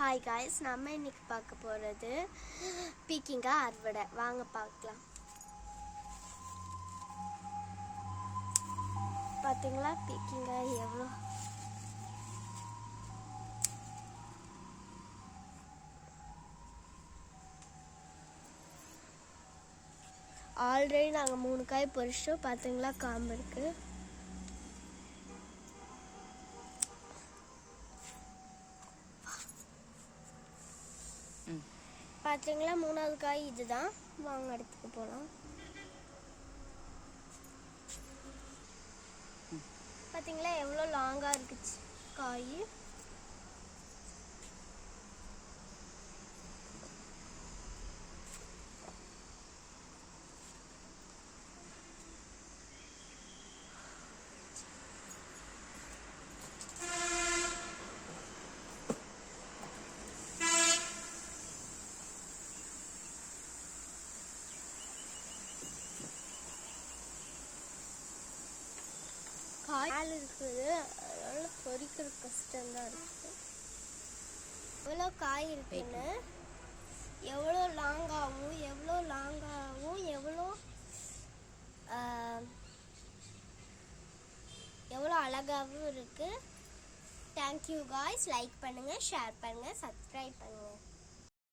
Hi guys நம்ம இன்னைக்கு பார்க்க போகிறது பீக்கிங்கா அறுவடை வாங்க பார்க்கலாம். பார்த்தீங்களா பீக்கிங்கா எவ்வளோ? ஆல்ரெடி நாங்கள் மூணு காய் பொரிச்சிட்டோம். பார்த்தீங்களா காம்பு இருக்குது பார்த்தீங்களா மூணாவது காய் இதுதான். வாங்க இடத்துக்கு போகலாம் பார்த்தீங்களா எவ்வளோ லாங்காக இருக்குச்சு காய்? கால் இருக்குது. அதனால பொரிக்கிற கஷ்டம்தான் இருக்குது? எவ்வளோ காய் இருக்குன்னு எவ்வளோ லாங்காகவும் எவ்வளோ லாங்காகவும் எவ்வளோ எவ்வளோ அழகாகவும் இருக்குது தேங்க்யூ காய்ஸ் லைக் பண்ணுங்கள் ஷேர் பண்ணுங்கள் சப்ஸ்கிரைப் பண்ணுங்கள்